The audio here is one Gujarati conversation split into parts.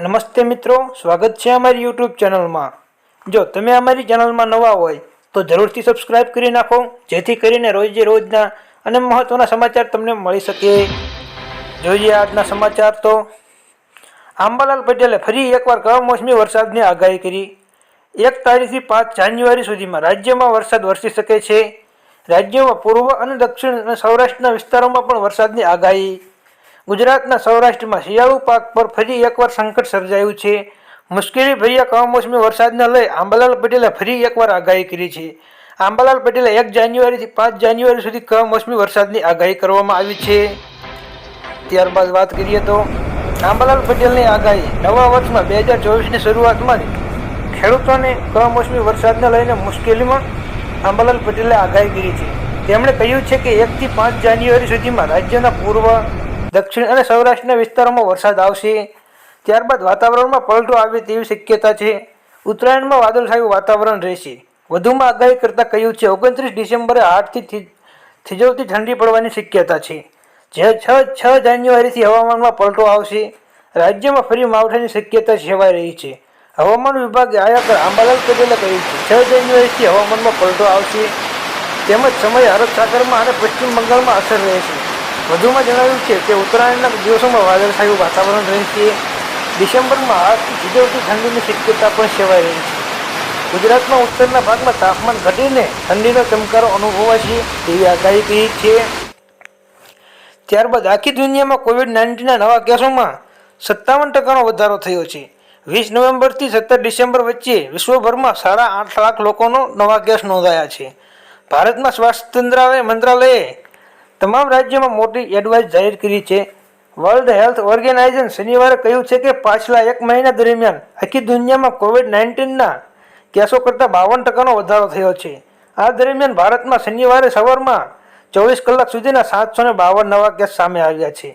નમસ્તે મિત્રો, સ્વાગત છે અમારી યુટ્યુબ ચેનલમાં. જો તમે અમારી ચેનલમાં નવા હોય, તો જરૂરથી સબસ્ક્રાઇબ કરી નાખો, જેથી કરીને રોજે રોજના અને મહત્ત્વના સમાચાર તમને મળી શકે. જોઈએ આજના સમાચાર તો, આંબાલાલ પટેલે ફરી એકવાર કમોસમી વરસાદની આગાહી કરી. એક તારીખથી પાંચ જાન્યુઆરી સુધીમાં રાજ્યમાં વરસાદ વરસી શકે છે. રાજ્યમાં પૂર્વ અને દક્ષિણ અને સૌરાષ્ટ્રના વિસ્તારોમાં પણ વરસાદની આગાહી ગુજરાતના સૌરાષ્ટ્રમાં શિયાળુ પાક પર ફરી એકવાર સંકટ સર્જાયું છે. મુશ્કેલી ભર્યા કમોસમી વરસાદને લઈ આંબાલાલ પટેલે ફરી એકવાર આગાહી કરી છે. આંબાલાલ પટેલે એક જાન્યુઆરીથી પાંચ જાન્યુઆરી સુધી કમોસમી વરસાદની આગાહી કરવામાં આવી છે. ત્યારબાદ વાત કરીએ તો આંબાલાલ પટેલની આગાહી નવા વર્ષમાં બે હજાર ચોવીસની શરૂઆતમાં ખેડૂતોને કમોસમી વરસાદને લઈને મુશ્કેલીમાં આંબાલાલ પટેલે આગાહી કરી છે. તેમણે કહ્યું છે કે એકથી પાંચ જાન્યુઆરી સુધીમાં રાજ્યના પૂર્વ દક્ષિણ અને સૌરાષ્ટ્રના વિસ્તારોમાં વરસાદ આવશે. ત્યારબાદ વાતાવરણમાં પલટો આવે તેવી શક્યતા છે. ઉત્તરાયણમાં વાદળછાયું વાતાવરણ રહેશે. વધુમાં આગાહી કરતાં કહ્યું છે, ઓગણત્રીસ ડિસેમ્બરે આઠથી થીજવતી ઠંડી પડવાની શક્યતા છે. જે છ છ જાન્યુઆરીથી હવામાનમાં પલટો આવશે. રાજ્યમાં ફરી માવઠાની શક્યતા સેવાઈ રહી છે. હવામાન વિભાગે આયાકર આંબાલાલ પટેલે કહ્યું છે, છ જાન્યુઆરીથી હવામાનમાં પલટો આવશે. તેમજ સમય અરબ સાગરમાં અને પશ્ચિમ બંગાળમાં અસર રહેશે. વધુમાં જણાવ્યું છે કે ઉત્તરાયણના દિવસોમાં વાદળછાયું વાતાવરણ રહેશે ડિસેમ્બરમાં આઠથી ઠંડીની શક્યતા પણ સેવાઈ રહી છે. ગુજરાતમાં ઉત્તરના ભાગમાં તાપમાન ઘટીને ઠંડીનો ચમકારો અનુભવાશે તેવી આગાહી કહી છે. ત્યારબાદ આખી દુનિયામાં કોવિડ નાઇન્ટીનના નવા કેસોમાં સત્તાવન ટકાનો વધારો થયો છે. વીસ નવેમ્બરથી સત્તર ડિસેમ્બર વચ્ચે વિશ્વભરમાં સાડા આઠ લાખ લોકોનો નવા કેસ નોંધાયા છે. ભારતમાં સ્વાસ્થ્ય મંત્રાલયે તમામ રાજ્યોમાં મોટી એડવાઇસ જાહેર કરી છે. વર્લ્ડ હેલ્થ ઓર્ગેનાઇઝેશન શનિવારે કહ્યું છે કે પાછલા એક મહિના દરમિયાન આખી દુનિયામાં કોવિડ નાઇન્ટીનના કેસો કરતાં બાવન ટકાનો વધારો થયો છે. આ દરમિયાન ભારતમાં શનિવારે સવારમાં ચોવીસ કલાક સુધીના સાતસો ને બાવન નવા કેસ સામે આવ્યા છે.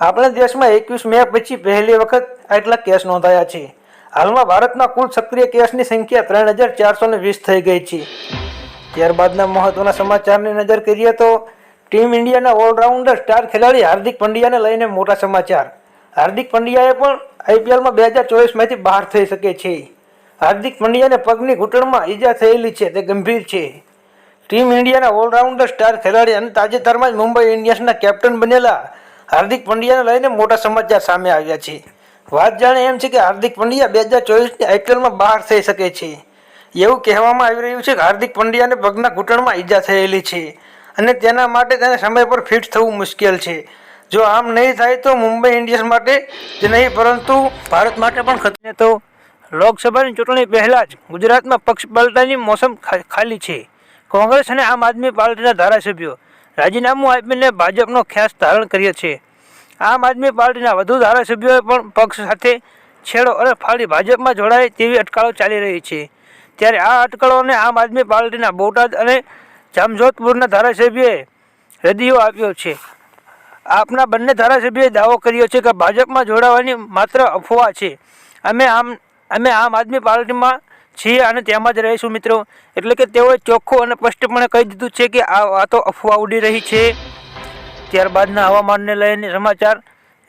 આપણા દેશમાં એકવીસ મે પછી પહેલી વખત આટલા કેસ નોંધાયા છે. હાલમાં ભારતના કુલ સક્રિય કેસની સંખ્યા ત્રણ હજાર ચારસો ને વીસ થઈ ગઈ છે. ત્યારબાદના મહત્વના સમાચારની નજર કરીએ તો ટીમ ઇન્ડિયાના ઓલરાઉન્ડર સ્ટાર ખેલાડી હાર્દિક પંડ્યાને લઈને મોટા સમાચાર. હાર્દિક પંડ્યાએ પણ આઈપીએલમાં બે હજાર ચોવીસમાંથી બહાર થઈ શકે છે. હાર્દિક પંડ્યાને પગની ઘૂંટણમાં ઈજા થયેલી છે, તે ગંભીર છે. ટીમ ઇન્ડિયાના ઓલરાઉન્ડર સ્ટાર ખેલાડી અને તાજેતરમાં જ મુંબઈ ઇન્ડિયન્સના કેપ્ટન બનેલા હાર્દિક પંડ્યાને લઈને મોટા સમાચાર સામે આવ્યા છે. વાત જાણે એમ છે કે હાર્દિક પંડ્યા બે હજાર ચોવીસની આઈપીએલમાં બહાર થઈ શકે છે. એવું કહેવામાં આવી રહ્યું છે કે હાર્દિક પંડ્યાને પગના ઘૂંટણમાં ઈજા થયેલી છે. અને તેના માટે તેને સમય પર ફિટ થવું મુશ્કેલ છે. જો આમ નહીં થાય તો મુંબઈ ઇન્ડિયન્સ માટે જ નહીં, પરંતુ ભારત માટે પણ ખતરે તો લોકસભાની ચૂંટણી પહેલાં જ ગુજરાતમાં પક્ષ પલટાની મોસમ ખાલી છે. કોંગ્રેસ અને આમ આદમી પાર્ટીના ધારાસભ્યો રાજીનામું આપીને ભાજપનો ખ્યાસ ધારણ કર્યો છે. આમ આદમી પાર્ટીના વધુ ધારાસભ્યોએ પણ પક્ષ સાથે છેડો અને ફાળી ભાજપમાં જોડાય તેવી અટકળો ચાલી રહી છે. ત્યારે આ અટકળોને આમ આદમી પાર્ટીના બોટાદ અને જામજોધપુરના ધારાસભ્યએ રદિયો આપ્યો છે. આપના બંને ધારાસભ્યએ દાવો કર્યો છે કે ભાજપમાં જોડાવાની માત્ર અફવા છે. અમે આમ અમે આમ આદમી પાર્ટીમાં છીએ અને તેમાં જ રહીશું મિત્રો. એટલે કે તેઓએ ચોખ્ખું અને સ્પષ્ટપણે કહી દીધું છે કે આ વાતો અફવા ઉડી રહી છે. ત્યારબાદના હવામાનને લઈને સમાચાર.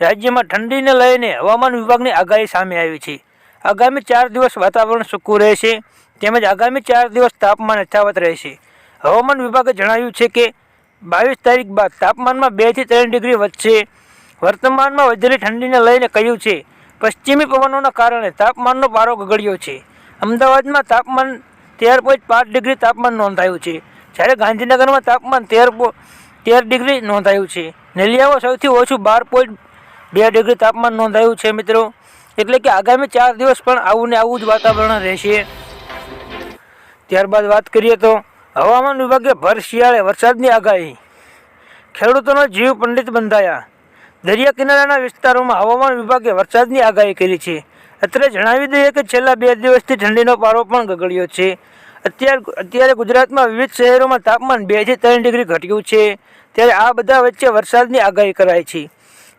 રાજ્યમાં ઠંડીને લઈને હવામાન વિભાગની આગાહી સામે આવી છે. આગામી ચાર દિવસ વાતાવરણ સૂકું રહેશે. તેમજ આગામી ચાર દિવસ તાપમાન યથાવત રહેશે. હવામાન વિભાગે જણાવ્યું છે કે બાવીસ તારીખ બાદ તાપમાનમાં બેથી ત્રણ ડિગ્રી વધશે. વર્તમાનમાં વધેલી ઠંડીને લઈને કહ્યું છે, પશ્ચિમી પવનોના કારણે તાપમાનનો પારો ગગડ્યો છે. અમદાવાદમાં તાપમાન તેર પોઈન્ટ પાંચ ડિગ્રી તાપમાન નોંધાયું છે. જ્યારે ગાંધીનગરમાં તાપમાન તેર તેર ડિગ્રી નોંધાયું છે. નલિયામાં સૌથી ઓછું બાર પોઈન્ટ બે ડિગ્રી તાપમાન નોંધાયું છે મિત્રો. એટલે કે આગામી ચાર દિવસ પણ આવું ને આવું જ વાતાવરણ રહેશે. ત્યારબાદ વાત કરીએ તો હવામાન વિભાગે ભર શિયાળે વરસાદની આગાહી. ખેડૂતોનો જીવ પંડિત બંધાયા. દરિયા કિનારાના વિસ્તારોમાં હવામાન વિભાગે વરસાદની આગાહી કરી છે. અત્રે જણાવી દઈએ કે છેલ્લા બે દિવસથી ઠંડીનો પારો પણ ગગડ્યો છે. અત્યાર અત્યારે ગુજરાતમાં વિવિધ શહેરોમાં તાપમાન બેથી ત્રણ ડિગ્રી ઘટ્યું છે. ત્યારે આ બધા વચ્ચે વરસાદની આગાહી કરાઈ છે.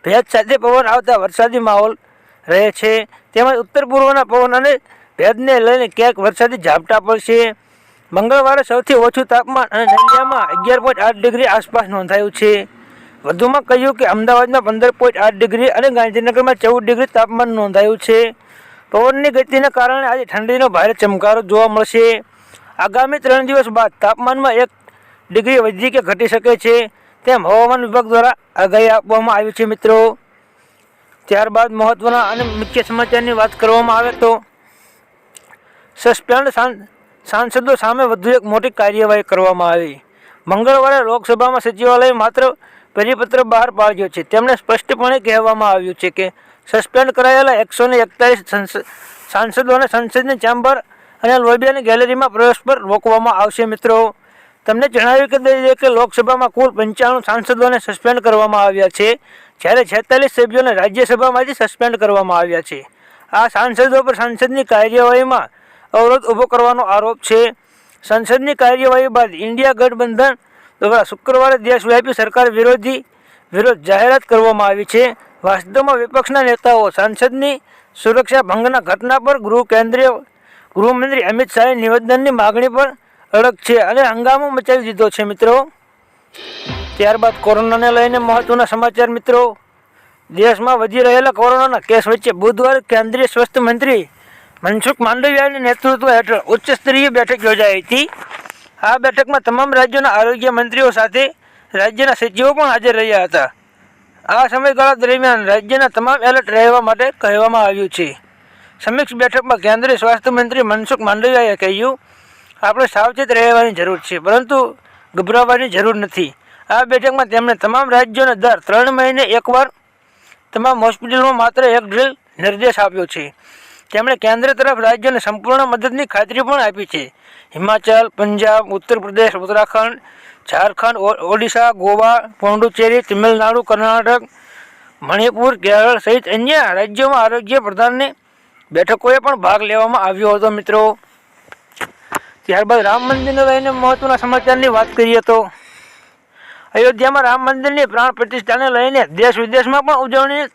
ભેજ સાથે પવન આવતા વરસાદી માહોલ રહે છે. તેમજ ઉત્તર પૂર્વના પવન અને ભેજને લઈને ક્યાંક વરસાદી ઝાપટા પડશે. મંગળવારે સૌથી ઓછું તાપમાન અને નલિયામાં અગિયાર પોઈન્ટ આઠ ડિગ્રી આસપાસ નોંધાયું છે. વધુમાં કહ્યું કે અમદાવાદમાં પંદર પોઈન્ટ આઠ ડિગ્રી અને ગાંધીનગરમાં ચૌદ ડિગ્રી તાપમાન નોંધાયું છે. પવનની ગતિના કારણે આજે ઠંડીનો ભારે ચમકારો જોવા મળશે. આગામી ત્રણ દિવસ બાદ તાપમાનમાં એક ડિગ્રી વધી કે ઘટી શકે છે. તેમ હવામાન વિભાગ દ્વારા આગાહી આપવામાં આવી છે મિત્રો. ત્યારબાદ મહત્ત્વના અને મુખ્ય સમાચારની વાત કરવામાં આવે તો સસ્પેન્ડ સાંસદો સામે વધુ એક મોટી કાર્યવાહી કરવામાં આવી. મંગળવારે લોકસભામાં સચિવાલયે માત્ર પરિપત્ર બહાર પાડ્યો છે. તેમણે સ્પષ્ટપણે કહેવામાં આવ્યું છે કે સસ્પેન્ડ કરાયેલા એકસો ને એકતાલીસ સાંસદોને સંસદની ચેમ્બર અને લોબિયાની ગેલેરીમાં પ્રવેશ પર રોકવામાં આવશે. મિત્રો, તમને જણાવ્યું કે દઈએ કે લોકસભામાં કુલ પંચાણું સાંસદોને સસ્પેન્ડ કરવામાં આવ્યા છે. જ્યારે છેતાલીસ સભ્યોને રાજ્યસભામાંથી સસ્પેન્ડ કરવામાં આવ્યા છે. આ સાંસદો પર સંસદની કાર્યવાહીમાં અવરોધ ઊભો કરવાનો આરોપ છે. સંસદની કાર્યવાહી બાદ ઇન્ડિયા ગઠબંધન દ્વારા શુક્રવારે દેશવ્યાપી સરકાર વિરોધી વિરોધ જાહેરાત કરવામાં આવી છે. વાસ્તવમાં વિપક્ષના નેતાઓ સાંસદની સુરક્ષા ભંગના ઘટના પર ગૃહ કેન્દ્રીય ગૃહમંત્રી અમિત શાહે નિવેદનની માગણી પર અડગ છે અને હંગામો મચાવી દીધો છે મિત્રો. ત્યારબાદ કોરોનાને લઈને મહત્વના સમાચાર મિત્રો. દેશમાં વધી રહેલા કોરોનાના કેસ વચ્ચે બુધવારે કેન્દ્રીય સ્વાસ્થ્ય મંત્રી મનસુખ માંડવિયાના નેતૃત્વ હેઠળ ઉચ્ચ સ્તરીય બેઠક યોજાઈ હતી. આ બેઠકમાં તમામ રાજ્યોના આરોગ્ય મંત્રીઓ સાથે રાજ્યના સચિવો પણ હાજર રહ્યા હતા. આ સમયગાળા દરમિયાન રાજ્યના તમામ એલર્ટ રહેવા માટે કહેવામાં આવ્યું છે. સમીક્ષ બેઠકમાં કેન્દ્રીય સ્વાસ્થ્ય મંત્રી મનસુખ માંડવિયાએ કહ્યું, આપણે સાવચેત રહેવાની જરૂર છે, પરંતુ ગભરાવાની જરૂર નથી. આ બેઠકમાં તેમણે તમામ રાજ્યોને દર ત્રણ મહિને એકવાર તમામ હોસ્પિટલમાં માત્ર એક ડ્રીલ નિર્દેશ આપ્યો છે. તેમણે કેન્દ્ર તરફ રાજ્યોને સંપૂર્ણ મદદની ખાતરી પણ આપી છે. હિમાચલ, પંજાબ, ઉત્તર પ્રદેશ, ઉત્તરાખંડ, ઝારખંડ ઓડિશા, ગોવા પોંડુચેરી તમિલનાડુ, કર્ણાટક, મણિપુર, કેરળ સહિત અન્ય રાજ્યોમાં આરોગ્ય પ્રધાનની બેઠકોએ પણ ભાગ લેવામાં આવ્યો હતો મિત્રો. ત્યારબાદ રામ મંદિરને લઈને મહત્વના સમાચારની વાત કરીએ તો, અયોધ્યામાં રામ મંદિરની પ્રાણ પ્રતિષ્ઠાને લઈને દેશ વિદેશમાં પણ ઉજવણી,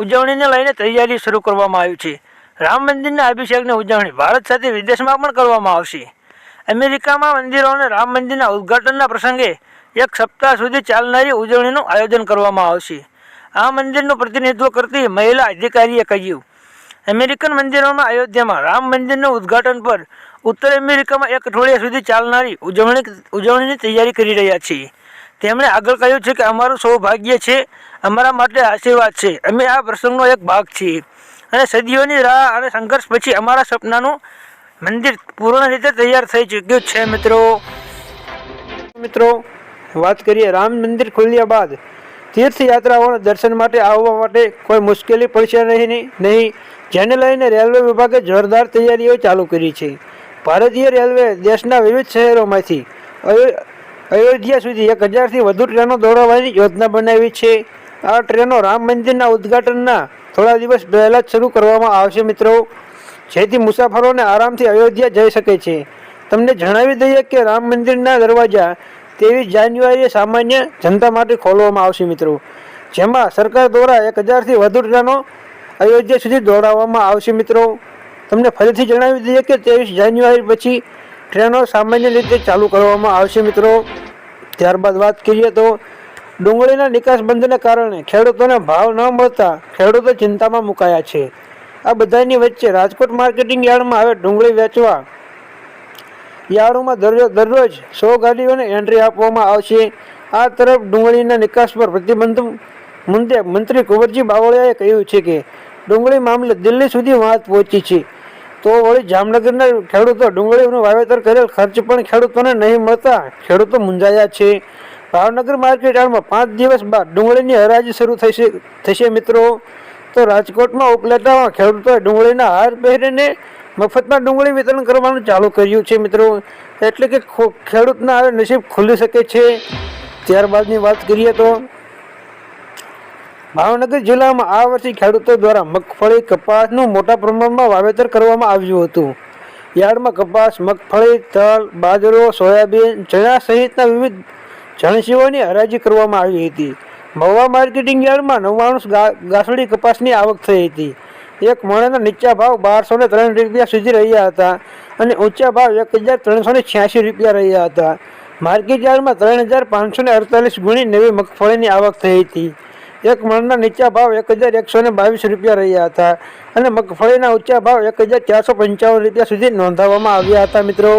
ઉજવણીને લઈને તૈયારી શરૂ કરવામાં આવી છે. રામ મંદિરના અભિષેકની ઉજવણી ભારત સાથે વિદેશમાં પણ કરવામાં આવશે. અમેરિકામાં મંદિરો અને રામ મંદિરના ઉદ્ઘાટનના પ્રસંગે એક સપ્તાહ સુધી ચાલનારી ઉજવણીનું આયોજન કરવામાં આવશે. આ મંદિરનું પ્રતિનિધિત્વ કરતી મહિલા અધિકારીએ કહ્યું, અમેરિકન મંદિરોમાં અયોધ્યામાં રામ મંદિરનું ઉદ્ઘાટન પર ઉત્તર અમેરિકામાં એક અઠવાડિયા સુધી ચાલનારી ઉજવણી ઉજવણીની તૈયારી કરી રહ્યા છીએ. તેમણે આગળ કહ્યું છે કે અમારું સૌભાગ્ય છે, અમારા માટે આશીર્વાદ છે. અમે આ પ્રસંગનો એક ભાગ છીએ. અને સદીઓની રાહ અને સંઘર્ષ પછી અમારા સપનાનું મંદિર પૂર્ણ રીતે તૈયાર થઈ ચૂક્યું છે, મિત્રો. મિત્રો, વાત કરીએ રામ મંદિર ખુલ્યા બાદ તીર્થયાત્રાઓના દર્શન માટે આવવા માટે કોઈ મુશ્કેલી પડશે નહીં નહીં. જેને લઈને રેલવે વિભાગે જોરદાર તૈયારીઓ ચાલુ કરી છે. ભારતીય રેલવે દેશના વિવિધ શહેરોમાંથી અયો- અયોધ્યા સુધી એક હજારથી વધુ ટ્રેનો દોડાવવાની યોજના બનાવી છે. આ ટ્રેનો રામ મંદિરના ઉદ્ઘાટનના થોડા દિવસ પહેલાં જ શરૂ કરવામાં આવશે મિત્રો. જેથી મુસાફરોને આરામથી અયોધ્યા જઈ શકે છે. તમને જણાવી દઈએ કે રામ મંદિરના દરવાજા ત્રેવીસ જાન્યુઆરીએ સામાન્ય જનતા માટે ખોલવામાં આવશે મિત્રો. જેમાં સરકાર દ્વારા એક હજારથી વધુ ટ્રેનો અયોધ્યા સુધી દોડાવવામાં આવશે મિત્રો. તમને ફરીથી જણાવી દઈએ કે ત્રેવીસ જાન્યુઆરી પછી ટ્રેનો સામાન્ય રીતે ચાલુ કરવામાં આવશે મિત્રો. ત્યારબાદ વાત કરીએ તો ડુંગળીના નિકાસ બંધને કારણે ખેડૂતોને ભાવ ન મળતા ખેડૂતો ચિંતામાં મુકાયા છે. આ બધાની વચ્ચે રાજકોટ માર્કેટિંગ યાર્ડમાં હવે ડુંગળી વેચવા યાર્ડોમાં દરરોજ દરરોજ સો ગાડીઓને એન્ટ્રી આપવામાં આવશે. આ તરફ ડુંગળીના નિકાસ પર પ્રતિબંધ મુદ્દે મંત્રી કુંવરજી બાવળિયાએ કહ્યું છે કે ડુંગળી મામલે દિલ્હી સુધી વાત પહોંચી છે. તો વળી જામનગરના ખેડૂતો ડુંગળીનું વાવેતર કરેલ ખર્ચ પણ ખેડૂતોને નહીં મળતા ખેડૂતો મૂંઝાયા છે. ભાવનગર માર્કેટ યાર્ડમાં પાંચ દિવસ બાદ ડુંગળીની હરાજી શરૂ થશે થશે મિત્રો. તો રાજકોટમાં ઉપલેટામાં ખેડૂતોએ ડુંગળીના હાર પહેરીને મફતમાં ડુંગળી વિતરણ કરવાનું ચાલુ કર્યું છે મિત્રો. એટલે કે ખેડૂતના હવે નસીબ ખુલી શકે છે. ત્યારબાદની વાત કરીએ તો ભાવનગર જિલ્લામાં આ વર્ષે ખેડૂતો દ્વારા મગફળી, કપાસનું મોટા પ્રમાણમાં વાવેતર કરવામાં આવ્યું હતું. યાર્ડમાં કપાસ, મગફળી, તલ, બાજરો, સોયાબીન, ચણા સહિતના વિવિધ જણસીઓની હરાજી કરવામાં આવી હતી. મહુવા માર્કેટિંગ યાર્ડમાં નવ્વાણું ગાસડી કપાસની આવક થઈ હતી. એક મણના નીચા ભાવ બારસો ને ત્રણ રૂપિયા સુધી રહ્યા હતા અને ઊંચા ભાવ એક હજાર ત્રણસો ને છ્યાસી રૂપિયા રહ્યા હતા. માર્કેટ યાર્ડમાં ત્રણ હજાર પાંચસો ને અડતાલીસ ગુણી નવી મગફળીની આવક થઈ હતી. એક મણના નીચા ભાવ એક હજાર એકસો ને બાવીસ રૂપિયા રહ્યા હતા અને મગફળીના ઊંચા ભાવ એક હજાર ચારસો પંચાવન રૂપિયા સુધી નોંધાવવામાં આવ્યા હતા મિત્રો.